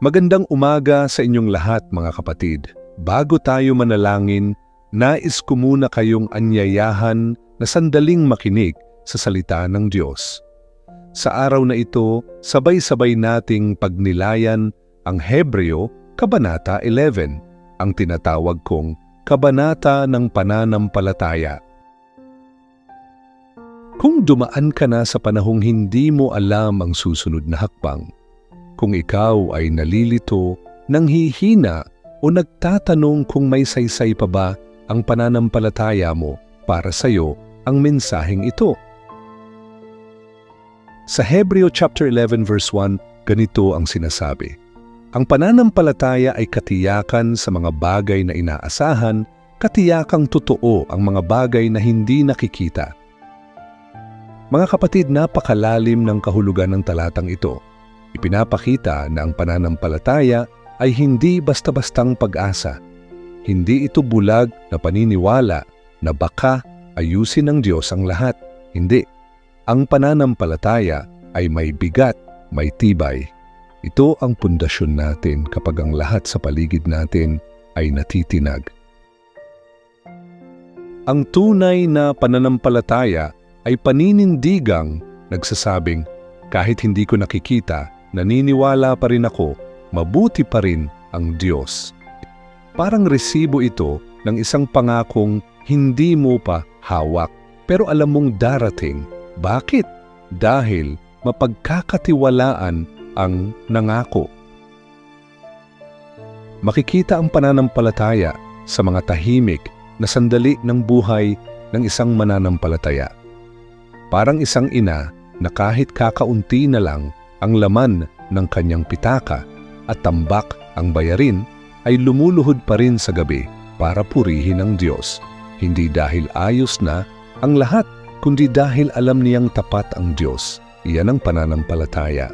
Magandang umaga sa inyong lahat mga kapatid. Bago tayo manalangin, nais ko muna kayong anyayahan na sandaling makinig sa salita ng Diyos. Sa araw na ito, sabay-sabay nating pagnilayan ang Hebreo, Kabanata 11, ang tinatawag kong Kabanata ng Pananampalataya. Kung dumaan ka na sa panahong hindi mo alam ang susunod na hakbang, kung ikaw ay nalilito, nanghihina o nagtatanong kung may saysay pa ba ang pananampalataya mo para sa iyo ang mensaheng ito. Sa Hebreo chapter 11 verse 1, ganito ang sinasabi. Ang pananampalataya ay katiyakan sa mga bagay na inaasahan, katiyakang totoo ang mga bagay na hindi nakikita. Mga kapatid, napakalalim ng kahulugan ng talatang ito. Ipinapakita na ang pananampalataya ay hindi basta-bastang pag-asa. Hindi ito bulag na paniniwala na baka ayusin ng Diyos ang lahat. Hindi. Ang pananampalataya ay may bigat, may tibay. Ito ang pundasyon natin kapag ang lahat sa paligid natin ay natitinag. Ang tunay na pananampalataya ay paninindigang nagsasabing kahit hindi ko nakikita, naniniwala pa rin ako, mabuti pa rin ang Diyos. Parang resibo ito ng isang pangakong hindi mo pa hawak pero alam mong darating. Bakit? Dahil mapagkakatiwalaan ang nangako. Makikita ang pananampalataya sa mga tahimik na sandali ng buhay ng isang mananampalataya. Parang isang ina na kahit kakaunti na lang ang laman ng kanyang pitaka at tambak ang bayarin ay lumuluhod pa rin sa gabi para purihin ang Diyos. Hindi dahil ayos na ang lahat, kundi dahil alam niyang tapat ang Diyos. Iyan ang pananampalataya.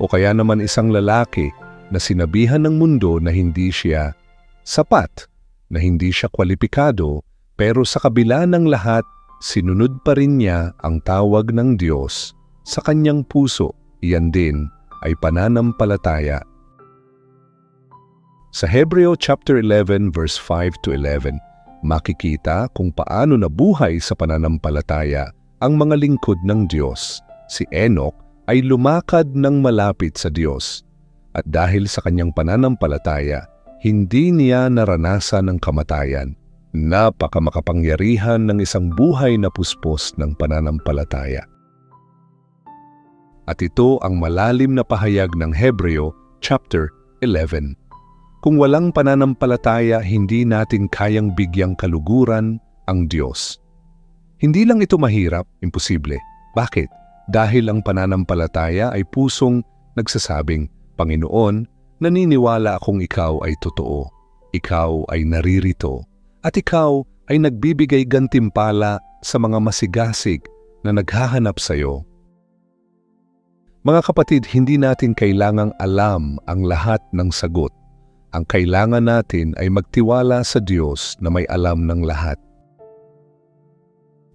O kaya naman isang lalaki na sinabihan ng mundo na hindi siya sapat, na hindi siya kwalipikado, pero sa kabila ng lahat sinunod pa rin niya ang tawag ng Diyos sa kanyang puso. Iyan din ay pananampalataya. Sa Hebreo chapter 11 verse 5 to 11, makikita kung paano nabuhay sa pananampalataya ang mga lingkod ng Diyos. Si Enoch ay lumakad ng malapit sa Diyos at dahil sa kanyang pananampalataya, hindi niya naranasan ang kamatayan napakamakapangyarihan ng isang buhay na puspos ng pananampalataya. At ito ang malalim na pahayag ng Hebreo chapter 11. Kung walang pananampalataya, hindi natin kayang bigyang kaluguran ang Diyos. Hindi lang ito mahirap, imposible. Bakit? Dahil ang pananampalataya ay pusong nagsasabing, Panginoon, naniniwala akong ikaw ay totoo. Ikaw ay naririto at ikaw ay nagbibigay gantimpala sa mga masigasig na naghahanap sa iyo. Mga kapatid, hindi natin kailangang alam ang lahat ng sagot. Ang kailangan natin ay magtiwala sa Diyos na may alam ng lahat.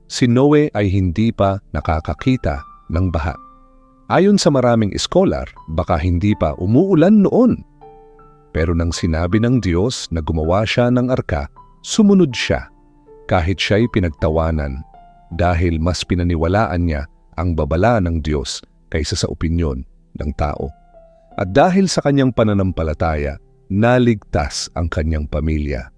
Si Noe ay hindi pa nakakakita ng baha. Ayon sa maraming iskolar, baka hindi pa umuulan noon. Pero nang sinabi ng Diyos na gumawa siya ng arka, Sumunod siya kahit siya'y pinagtawanan dahil mas pinaniwalaan niya ang babala ng Diyos kaysa sa opinyon ng tao. At dahil sa kanyang pananampalataya, naligtas ang kanyang pamilya.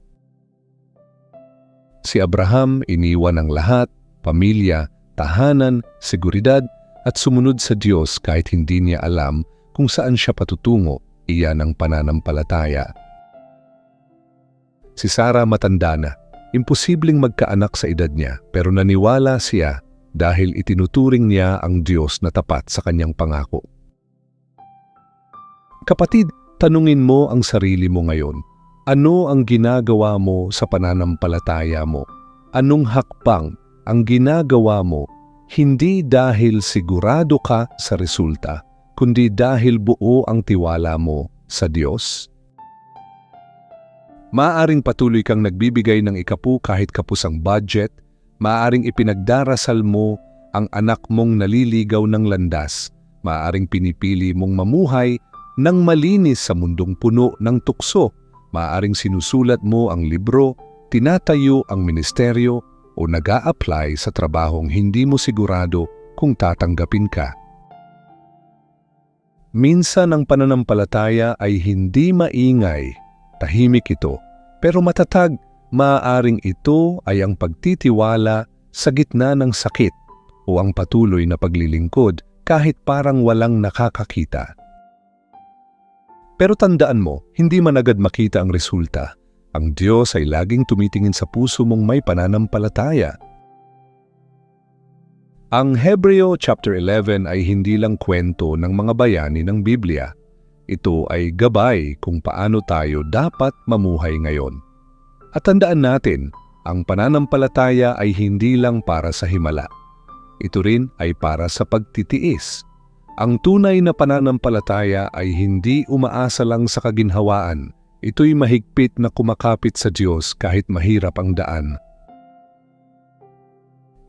Si Abraham iniwan ang lahat, pamilya, tahanan, seguridad at sumunod sa Diyos kahit hindi niya alam kung saan siya patutungo, iyan ang pananampalataya. Si Sarah matanda na. Imposibleng magkaanak sa edad niya pero naniwala siya dahil itinuturing niya ang Diyos na tapat sa kanyang pangako. Kapatid, tanungin mo ang sarili mo ngayon. Ano ang ginagawa mo sa pananampalataya mo? Anong hakbang ang ginagawa mo hindi dahil sigurado ka sa resulta, kundi dahil buo ang tiwala mo sa Diyos? Maaring patuloy kang nagbibigay ng ikapu kahit kapos ang budget, maaring ipinagdarasal mo ang anak mong naliligaw ng landas, Maaring pinipili mong mamuhay ng malinis sa mundong puno ng tukso. Maaring sinusulat mo ang libro, tinatayo ang ministeryo o nag apply sa trabahong hindi mo sigurado kung tatanggapin ka. Minsan ang pananampalataya ay hindi maingay, tahimik ito, pero matatag, maaaring ito ay ang pagtitiwala sa gitna ng sakit o ang patuloy na paglilingkod kahit parang walang nakakakita. Pero tandaan mo, hindi man agad makita ang resulta. Ang Diyos ay laging tumitingin sa puso mong may pananampalataya. Ang Hebreo chapter 11 ay hindi lang kwento ng mga bayani ng Biblia. Ito ay gabay kung paano tayo dapat mamuhay ngayon. At tandaan natin, ang pananampalataya ay hindi lang para sa himala. Ito rin ay para sa pagtitiis. Ang tunay na pananampalataya ay hindi umaasa lang sa kaginhawaan. Ito'y mahigpit na kumakapit sa Diyos kahit mahirap ang daan.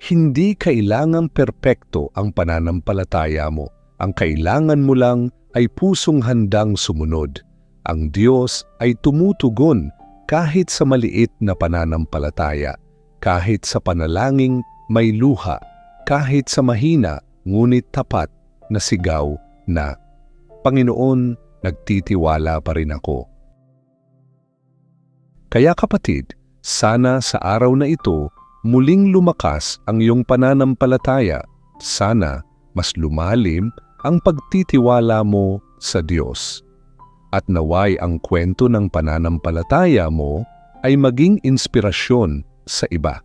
Hindi kailangang perpekto ang pananampalataya mo. Ang kailangan mo lang ay pusong handang sumunod. Ang Diyos ay tumutugon kahit sa maliit na pananampalataya, kahit sa panalangin may luha, kahit sa mahina ngunit tapat na sigaw na, Panginoon, nagtitiwala pa rin ako. Kaya kapatid, sana sa araw na ito muling lumakas ang iyong pananampalataya. Sana mas lumalim ang pagtitiwala mo sa Diyos. At naway ang kwento ng pananampalataya mo ay maging inspirasyon sa iba.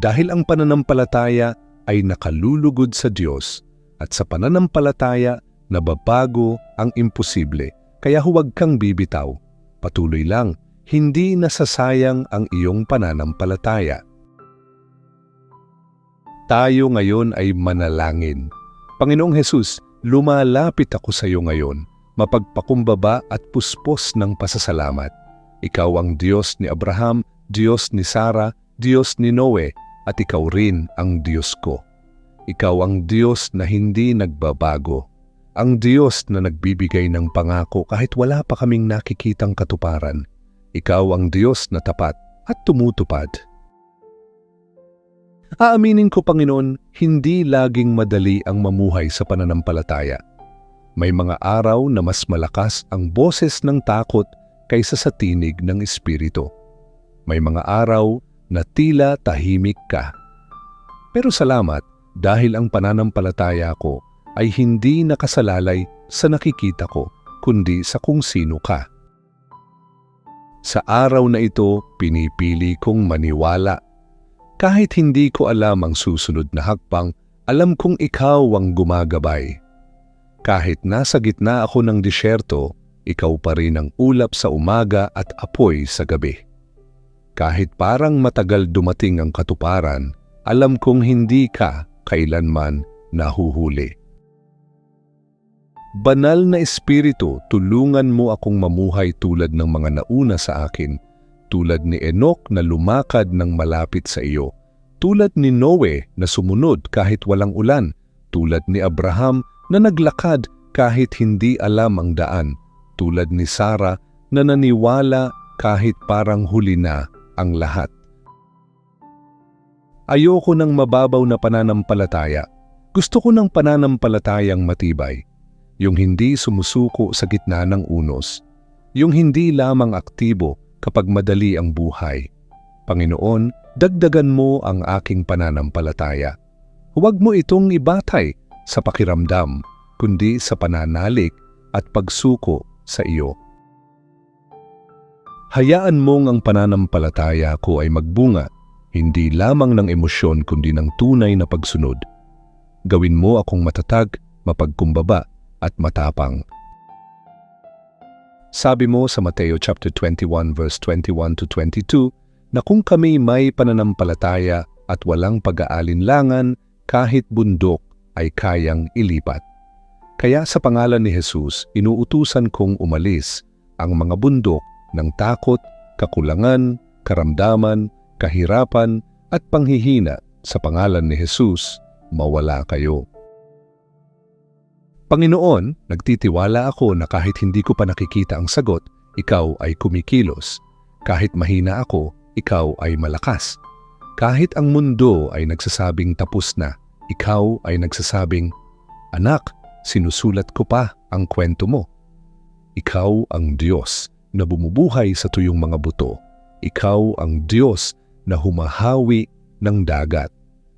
Dahil ang pananampalataya ay nakalulugod sa Diyos at sa pananampalataya nababago ang imposible, kaya huwag kang bibitaw. Patuloy lang hindi nasasayang ang iyong pananampalataya. Tayo ngayon ay manalangin. Panginoong Hesus, lumalapit ako sa iyo ngayon, mapagpakumbaba at puspos ng pasasalamat. Ikaw ang Diyos ni Abraham, Diyos ni Sara, Diyos ni Noe, at ikaw rin ang Diyos ko. Ikaw ang Diyos na hindi nagbabago. Ang Diyos na nagbibigay ng pangako kahit wala pa kaming nakikitang katuparan. Ikaw ang Diyos na tapat at tumutupad. Aaminin ko, Panginoon, hindi laging madali ang mamuhay sa pananampalataya. May mga araw na mas malakas ang boses ng takot kaysa sa tinig ng Espiritu. May mga araw na tila tahimik ka. Pero salamat dahil ang pananampalataya ko ay hindi nakasalalay sa nakikita ko, kundi sa kung sino ka. Sa araw na ito, pinipili kong maniwala. Kahit hindi ko alam ang susunod na hakbang, alam kong ikaw ang gumagabay. Kahit nasa gitna ako ng disyerto, ikaw pa rin ang ulap sa umaga at apoy sa gabi. Kahit parang matagal dumating ang katuparan, alam kong hindi ka kailanman nahuhuli. Banal na Espiritu, tulungan mo akong mamuhay tulad ng mga nauna sa akin, tulad ni Enoch na lumakad ng malapit sa iyo, tulad ni Noe na sumunod kahit walang ulan, tulad ni Abraham na naglakad kahit hindi alam ang daan, tulad ni Sara na naniwala kahit parang huli na ang lahat. Ayoko ng mababaw na pananampalataya. Gusto ko ng pananampalatayang matibay yung hindi sumusuko sa gitna ng unos, yung hindi lamang aktibo kapag madali ang buhay. Panginoon, dagdagan mo ang aking pananampalataya. Huwag mo itong ibatay sa pakiramdam, kundi sa pananalig at pagsuko sa iyo. Hayaan mong ang pananampalataya ko ay magbunga, hindi lamang ng emosyon kundi ng tunay na pagsunod. Gawin mo akong matatag, mapagkumbaba at matapang. Sabi mo sa Mateo chapter 21 verse 21 to 22 na kung kami may pananampalataya at walang pag-aalinlangan kahit bundok ay kayang ilipat. Kaya sa pangalan ni Jesus, inuutusan kong umalis ang mga bundok ng takot, kakulangan, karamdaman, kahirapan at panghihina sa pangalan ni Jesus, mawala kayo. Panginoon, nagtitiwala ako na kahit hindi ko pa nakikita ang sagot, ikaw ay kumikilos. Kahit mahina ako, ikaw ay malakas. Kahit ang mundo ay nagsasabing tapos na, ikaw ay nagsasabing, Anak, sinusulat ko pa ang kwento mo. Ikaw ang Diyos na bumubuhay sa tuyong mga buto. Ikaw ang Diyos na humahawi ng dagat.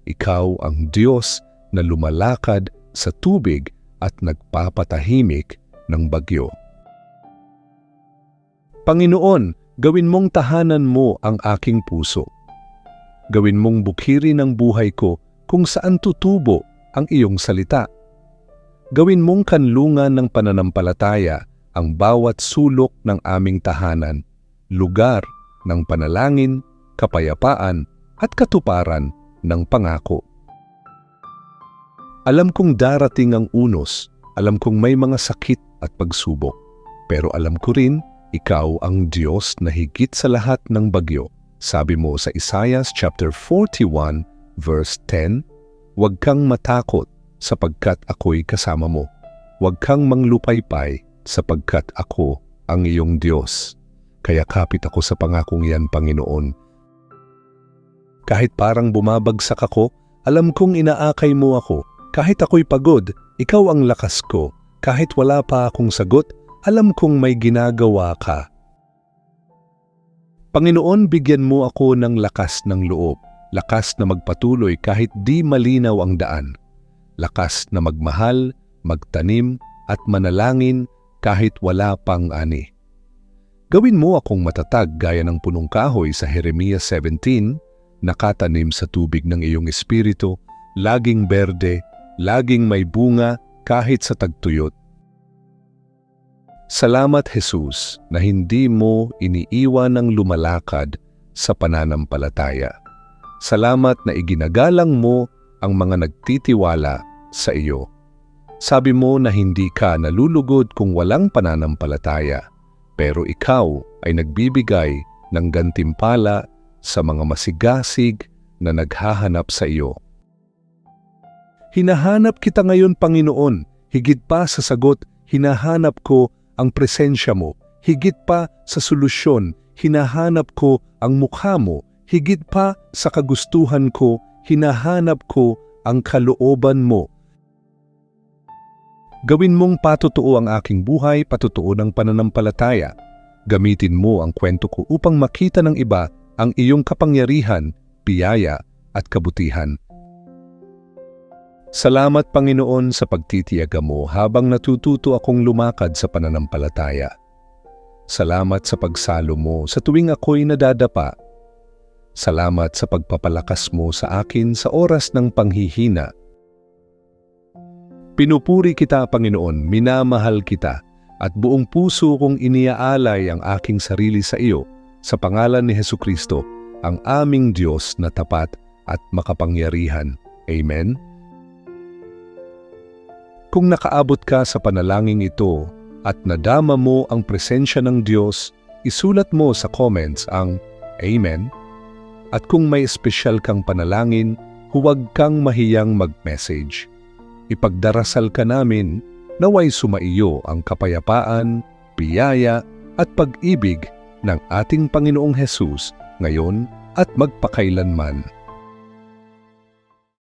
Ikaw ang Diyos na lumalakad sa tubig at nagpapatahimik ng bagyo. Panginoon, gawin mong tahanan mo ang aking puso. Gawin mong bukiri ng buhay ko kung saan tutubo ang iyong salita. Gawin mong kanlungan ng pananampalataya ang bawat sulok ng aming tahanan, lugar ng panalangin, kapayapaan at katuparan ng pangako. Alam kong darating ang unos, alam kong may mga sakit at pagsubok, pero alam ko rin ikaw ang Diyos na higit sa lahat ng bagyo. Sabi mo sa Isaiah chapter 41 verse 10, Huwag kang matakot sapagkat ako'y kasama mo. Huwag kang manglupaypay sapagkat ako ang iyong Diyos. Kaya kapit ako sa pangakong yan, Panginoon. Kahit parang bumabagsak ako, alam kong inaakay mo ako kahit ako'y pagod, ikaw ang lakas ko. Kahit wala pa akong sagot, alam kong may ginagawa ka. Panginoon, bigyan mo ako ng lakas ng loob, lakas na magpatuloy kahit di malinaw ang daan, lakas na magmahal, magtanim at manalangin kahit wala pang ani. Gawin mo akong matatag gaya ng punong kahoy sa Jeremiah 17, nakatanim sa tubig ng iyong espiritu, laging berde laging may bunga kahit sa tagtuyot. Salamat Jesus na hindi mo iniiwan ng lumalakad sa pananampalataya. Salamat na iginagalang mo ang mga nagtitiwala sa iyo. Sabi mo na hindi ka nalulugod kung walang pananampalataya, pero ikaw ay nagbibigay ng gantimpala sa mga masigasig na naghahanap sa iyo. Hinahanap kita ngayon, Panginoon. Higit pa sa sagot, hinahanap ko ang presensya mo. Higit pa sa solusyon, hinahanap ko ang mukha mo. Higit pa sa kagustuhan ko, hinahanap ko ang kalooban mo. Gawin mong patutuo ang aking buhay, patutuo ng pananampalataya. Gamitin mo ang kwento ko upang makita ng iba ang iyong kapangyarihan, biyaya at kabutihan. Salamat Panginoon sa pagtitiyaga mo habang natututo akong lumakad sa pananampalataya. Salamat sa pagsalo mo sa tuwing ako'y nadadapa. Salamat sa pagpapalakas mo sa akin sa oras ng panghihina. Pinupuri kita, Panginoon, minamahal kita, at buong puso kong iniaalay ang aking sarili sa iyo sa pangalan ni Heso Kristo, ang aming Diyos na tapat at makapangyarihan. Amen. Kung nakaabot ka sa panalangin ito at nadama mo ang presensya ng Diyos, isulat mo sa comments ang Amen. At kung may espesyal kang panalangin, huwag kang mahiyang mag-message. Ipagdarasal ka namin naway sumaiyo ang kapayapaan, biyaya at pag-ibig ng ating Panginoong Hesus ngayon at magpakailanman.